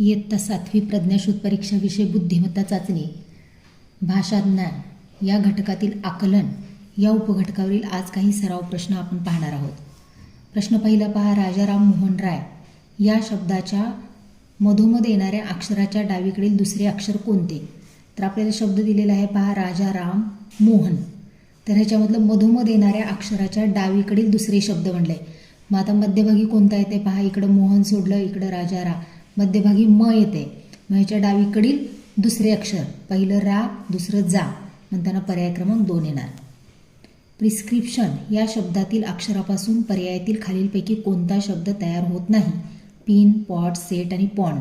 इयत्ता सातवी प्रज्ञाशोध परीक्षा विषय बुद्धिमत्ता चाचणी. भाषा ज्ञान. या घटकातील आकलन या उपघटकावरील आज काही सराव प्रश्न आपण पाहणार आहोत. प्रश्न पहिला पहा राजाराम मोहन राय. या शब्दाच्या मधोमध येणाऱ्या अक्षराच्या डावीकडील दुसरे अक्षर कोणते? तर आपल्याला शब्द दिलेला आहे पहा राजाराम मोहन. तर ह्याच्यामधलं मधोमध येणाऱ्या अक्षराच्या डावीकडील दुसरे शब्द म्हणले. मग आता मध्यभागी कोणता येते पहा इकडं मोहन सोडलं इकडं राजारा मध्यभागी म येते. म ह्याच्या डावीकडील दुसरे अक्षर. पहिलं रा दुसरं जा. म्हणताना पर्याय क्रमांक दोन येणार. प्रिस्क्रिप्शन. या शब्दातील अक्षरापासून पर्यायातील खालीलपैकी कोणता शब्द तयार होत नाही? पिन पॉट सेट आणि पॉन्ड.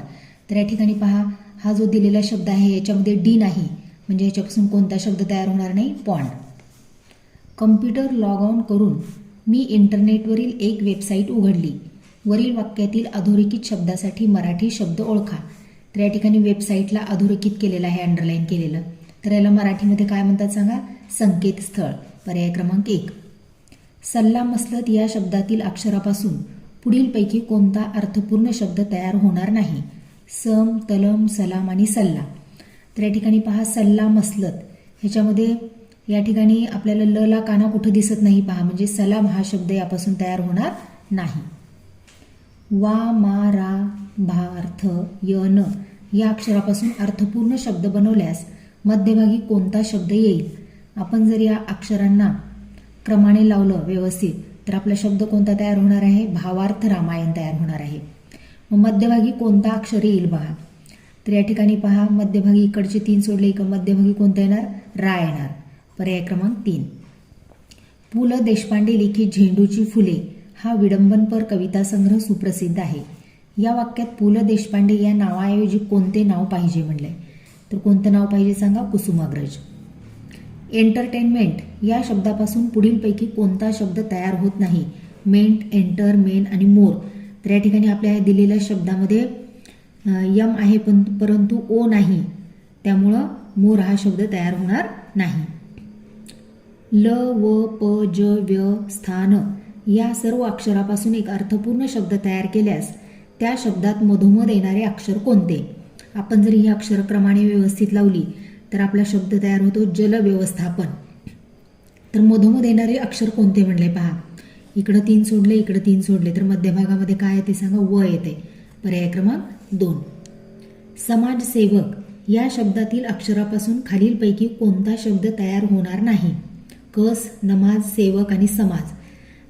तर या ठिकाणी पहा हा जो दिलेला शब्द आहे याच्यामध्ये डी नाही. म्हणजे याच्यापासून कोणता शब्द तयार होणार नाही? पॉन्ड. कम्प्युटर लॉग ऑन करून मी इंटरनेटवरील एक वेबसाईट उघडली. वरील वाक्यातील अधोरेखित शब्दासाठी मराठी शब्द ओळखा. तर या ठिकाणी वेबसाईटला अधोरेखित केलेलं आहे अंडरलाईन केलेलं. तर याला मराठीमध्ये काय म्हणतात सांगा? संकेतस्थळ. पर्याय क्रमांक एक. सल्ला मसलत या शब्दातील अक्षरापासून पुढीलपैकी कोणता अर्थपूर्ण शब्द तयार होणार नाही? सम तलम सलाम आणि सल्ला. तर या ठिकाणी पहा सल्ला मसलत. ह्याच्यामध्ये या ठिकाणी आपल्याला ल ला काना कुठं दिसत नाही पहा. म्हणजे सलाम हा शब्द यापासून तयार होणार नाही. वा मा रा भा अर्थ य न या अक्षरापासून अर्थपूर्ण शब्द बनवल्यास मध्यभागी कोणता शब्द येईल? आपण जर या अक्षरांना क्रमाने लावलं व्यवस्थित तर आपला शब्द कोणता तयार होणार आहे? भावार्थ रामायण तयार होणार आहे. मग मध्यभागी कोणता अक्षर येईल पहा तर या ठिकाणी पहा मध्यभागी इकडचे तीन सोडले इक मध्यभागी कोणता येणार? रा येणार. पर्याय क्रमांक तीन. पु ल देशपांडे लिखित झेंडूची फुले. हा विडंबनपर कविता संग्रह सुप्रसिद्ध आहे. या वाक्यात पु ल देशपांडे या नावाऐवजी कोणते नाव पाहिजे म्हणलंय? तर कोणतं नाव पाहिजे सांगा? कुसुमाग्रज एंटरटेनमेंट या शब्दापासून पुढीलपैकी कोणता शब्द तयार होत नाही? मेंट एंटर मेन आणि मोर तर या ठिकाणी आपल्या दिलेल्या शब्दामध्ये यम आहे पण परंतु ओ नाही. त्यामुळं मोर हा शब्द तयार होणार नाही. ल व प ज व्य स्थान. या सर्व अक्षरापासून एक अर्थपूर्ण शब्द तयार केल्यास त्या शब्दात मधोमध येणारे अक्षर कोणते? आपण जर ही अक्षरक्रमाने व्यवस्थित लावली तर आपला शब्द तयार होतो जल व्यवस्थापन. तर मधोमध येणारे अक्षर कोणते म्हणले पहा? इकडं तीन सोडले इकडं तीन सोडले. तर मध्यभागामध्ये काय येते सांगा? व येते. पर्याय क्रमांक दोन. समाजसेवक या शब्दातील अक्षरापासून खालीलपैकी कोणता शब्द तयार होणार नाही? कस नमाज सेवक आणि समाज.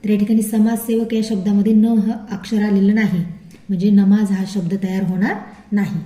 तर या ठिकाणी समाजसेवक या शब्दामध्ये न ह अक्षर आलेलं नाही. म्हणजे नमाज हा शब्द तयार होणार नाही.